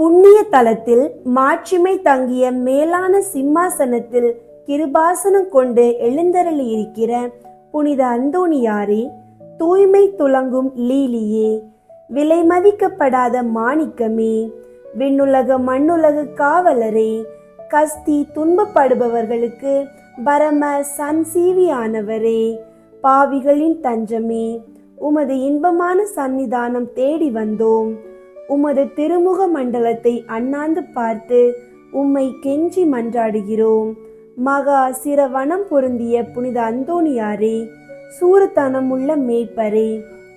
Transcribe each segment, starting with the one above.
புண்ணிய தலத்தில் மாட்சிமை தங்கிய மேலான சிம்மாசனத்தில் கிருபாசனம் கொண்டு எழுந்தருளி இருக்கிற புனித அந்தோணியாரே தூய்மை துலங்கும் லீலியே விலை மதிக்கப்படாத மாணிக்கமே விண்ணுலக மண்ணுலக காவலரே கஸ்தி துன்பப்படுபவர்களுக்கு பரம சன்சீவியானவரே பாவிகளின் தஞ்சமே உமது இன்பமான சன்னிதானம் தேடி வந்தோம். உமது திருமுக மண்டலத்தை அண்ணாந்து பார்த்து உம்மை கெஞ்சி மன்றாடுகிறோம். மகா சிரவணம் பொருந்திய புனித அந்தோணியாரே சூரத்தனமுள்ள மேய்ப்பரே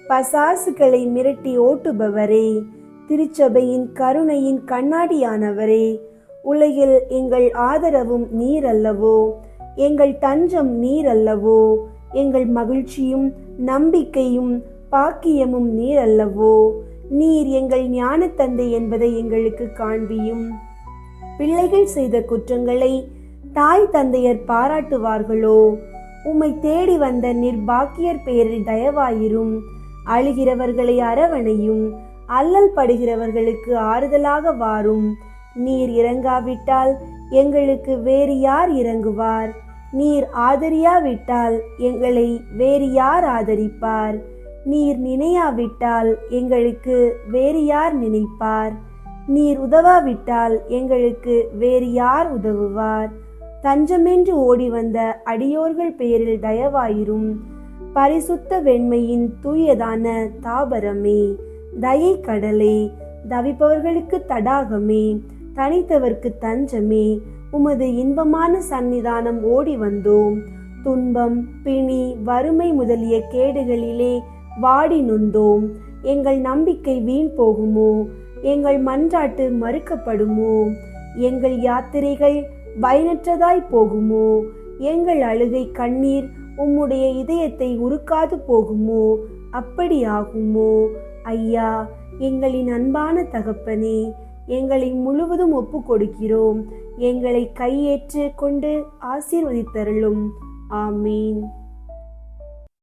பசாசுகளை மிரட்டி ஓட்டுபவரே திருச்சபையின் கருணையின் கண்ணாடியானவரே உலகில் எங்கள் ஆதரவும் நீர் அல்லவோ எங்கள் தஞ்சம் நீர் அல்லவோ எங்கள் மகிழ்ச்சியும் நம்பிக்கையும் பாக்கியமும் நீர் அல்லவோ நீர் எங்கள் ஞான தந்தை என்பதை எங்களுக்கு காண்பியும். பிள்ளைகள் செய்த குற்றங்களை தாய் தந்தையர் பாராட்டுவார்களோ? உம்மை தேடி வந்த நிர்பாக்கியர் பெயரில் தயவாயிரும். அழுகிறவர்களை அரவணையும். அல்லல் படுகிறவர்களுக்கு ஆறுதலாக வாரும். நீர் இறங்காவிட்டால் எங்களுக்கு வேறு யார் இறங்குவார்? நீர் ஆதரியாவிட்டால் எங்களை வேறு யார் ஆதரிப்பார்? நீர் நினையாவிட்டால் எங்களுக்கு வேறு யார் நினைப்பார்? நீர் உதவாவிட்டால் எங்களுக்கு வேறு யார் உதவுவார்? தஞ்சமென்று ஓடி வந்த அடியோர்கள் பெயரில் தயவாயிரும். பரிசுத்த வெண்மையின் தூயதான தாபரமே தயை கடலே தவிப்பவர்களுக்கு தடாகமே தனித்தவர்க்கு தஞ்சமே உமது இன்பமான சந்நிதானம் ஓடி வந்தோம் துன்பம் பிணி வறுமை முதலிய கேடுகளிலே வாடி நொந்தோம் எங்கள் நம்பிக்கை வீண் போகுமோ? எங்கள் மன்றாட்டு மறுக்கப்படுமோ? எங்கள் யாத்திரைகள் பயனற்றதாய் போகுமோ? எங்கள் அழுகை கண்ணீர் உம்முடைய இதயத்தை உருக்காது போகுமோ? அப்படி ஆகுமோ? ஐயா எங்களின் அன்பான தகப்பனே எங்களை முழுவதும் ஒப்பு கொடுக்கிறோம். எங்களை கையேற்று கொண்டு ஆசீர்வதித்தருளும். ஆமீன்.